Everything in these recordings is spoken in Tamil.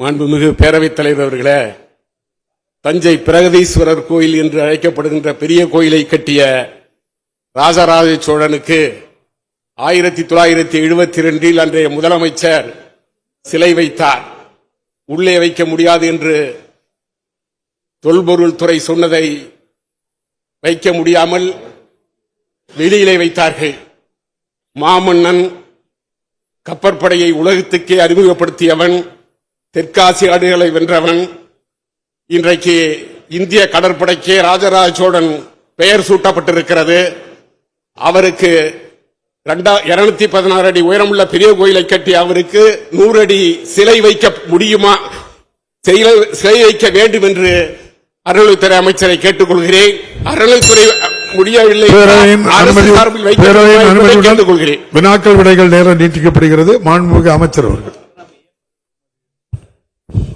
மாண்புமிகு பேரவைத் தலைவர் அவர்களே தஞ்சை பிரகதீஸ்வரர் கோயில் என்று அழைக்கப்படுகின்ற பெரிய கோயிலை கட்டிய ராஜராஜ சோழனுக்கு ஆயிரத்தி தொள்ளாயிரத்தி எழுபத்தி ரெண்டில் அன்றைய முதலமைச்சர் சிலை வைத்தார். உள்ளே வைக்க முடியாது என்று தொல்பொருள் துறை சொன்னதை வைக்க முடியாமல் வெளியிலே வைத்தார்கள். மாமன்னன் கப்பற்படையை உலகத்துக்கே அறிமுகப்படுத்தியவன் தெற்காசிய நாடுகளை வென்றவன் இன்றைக்கு இந்திய கடற்படைக்கே ராஜராஜ சோழன் பெயர் சூட்டப்பட்டிருக்கிறது. அவருக்கு இருநூத்தி பதினாறு அடி உயரமுள்ள பெரிய கோயிலை கட்டி அவருக்கு நூறு அடி சிலை வைக்க முடியுமா? சிலை- வைக்க வேண்டும் என்று அறநிலைத்துறை அமைச்சரை கேட்டுக்கொள்கிறேன். அறநிலைத்துறை முடியவில்லை. வினாக்கள் விடைகள் நேரம் நீட்டிக்கப்படுகிறது. மாண்புமிகு அமைச்சர் அவர்கள்.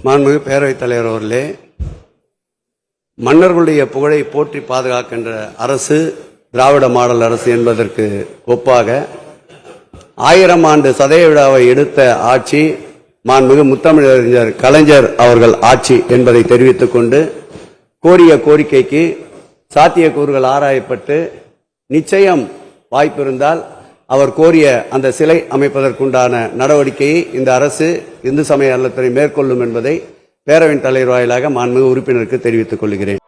மாண்புமிகு பேரவைத் தலைவர் அவர்களே மன்னர்களுடைய புகழை போற்றி பாதுகாக்கின்ற அரசு திராவிட மாடல் அரசு என்பதற்கு ஒப்பாக ஆயிரம் ஆண்டு சதய விழாவை எடுத்த ஆட்சி மாண்புமிகு முத்தமிழறிஞர் கலைஞர் அவர்கள் ஆட்சி என்பதை தெரிவித்துக் கொண்டு கோரிய கோரிக்கைக்கு சாத்தியக்கூறுகள் ஆராயப்பட்டு நிச்சயம் வாய்ப்பிருந்தால் அவர் கோரிய அந்த சிலை அமைப்பதற்குண்டான நடவடிக்கையை இந்த அரசு இந்து சமய அறநிலையத்துறை மேற்கொள்ளும் என்பதை பேரவையின் தலைவர் வாயிலாக மாண்புமிகு உறுப்பினருக்கு தெரிவித்துக் கொள்கிறேன்.